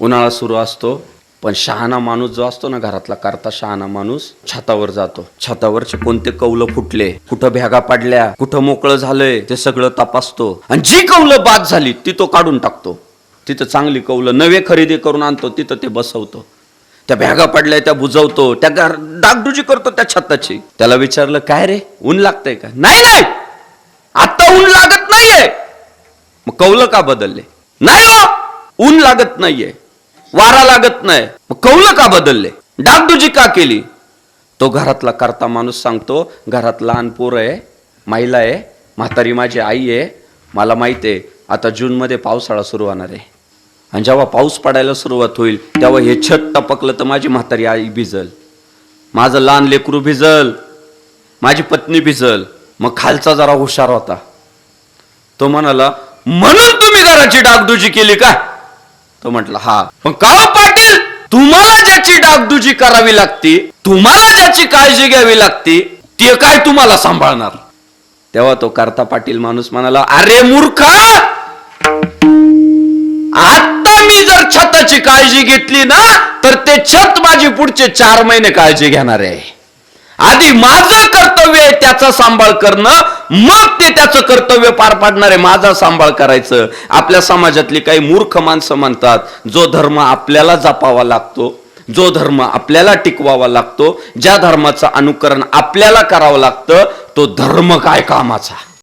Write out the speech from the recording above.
उन्हाळा सुरू असतो पण शहाणा माणूस जो असतो ना घरातला करता शहाणा माणूस छतावर जातो. छतावरचे कोणते कौलं फुटले कुठं भ्यागा पडल्या कुठं मोकळं झालंय ते सगळं तपासतो. आणि जी कौलं बाद झाली ती तो काढून टाकतो. तिथं चांगली कौलं नवे खरेदी करून आणतो तिथं ते बसवतो. त्या भ्यागा पडल्या त्या बुजवतो त्या डागडुजी करतो त्या छताची. त्याला विचारलं काय रे ऊन लागतंय का? नाही नाही आता ऊन लागत नाहीये. मग कौलं का बदलले? नाही हो, ऊन लागत नाहीये. वारा लागत नाही. कौलं का बदलले? डागडुजी का केली? तो घरातला करता माणूस सांगतो घरात लहान पोर आहे महिला आहे म्हातारी माझी आई आहे. मला माहिती आहे आता जूनमध्ये पावसाळा सुरू होणार आहे. आणि जेव्हा पाऊस पडायला सुरुवात होईल तेव्हा हे छत टपकलं तर माझी म्हातारी आई भिजल. माझं लहान लेकरू भिजल. माझी पत्नी भिजल. मग खालचा जरा हुशार होता. तो म्हणाला म्हणून तुम्ही घराची डागडुजी केली का? तो म्हटला हा. पण का हो पाटील? तुम्हाला ज्याची डागडुजी करावी लागती तुम्हाला ज्याची काळजी घ्यावी लागती ते काय तुम्हाला सांभाळणार? तेव्हा तो करता पाटील माणूस म्हणाला अरे मूर्खा! आता मी जर छताची काळजी घेतली ना तर ते छत माझी पुढचे चार महिने काळजी घेणार आहे. आधी माझं कर्तव्य आहे त्याचा सांभाळ करणं मग ते त्याचं कर्तव्य पार पाडणारे माझा सांभाळ करायचं. आपल्या समाजातली काही मूर्ख माणसं म्हणतात जो धर्म आपल्याला जपावा लागतो जो धर्म आपल्याला टिकवावा लागतो ज्या धर्माचं अनुकरण आपल्याला करावं लागतं तो धर्म काय कामाचा?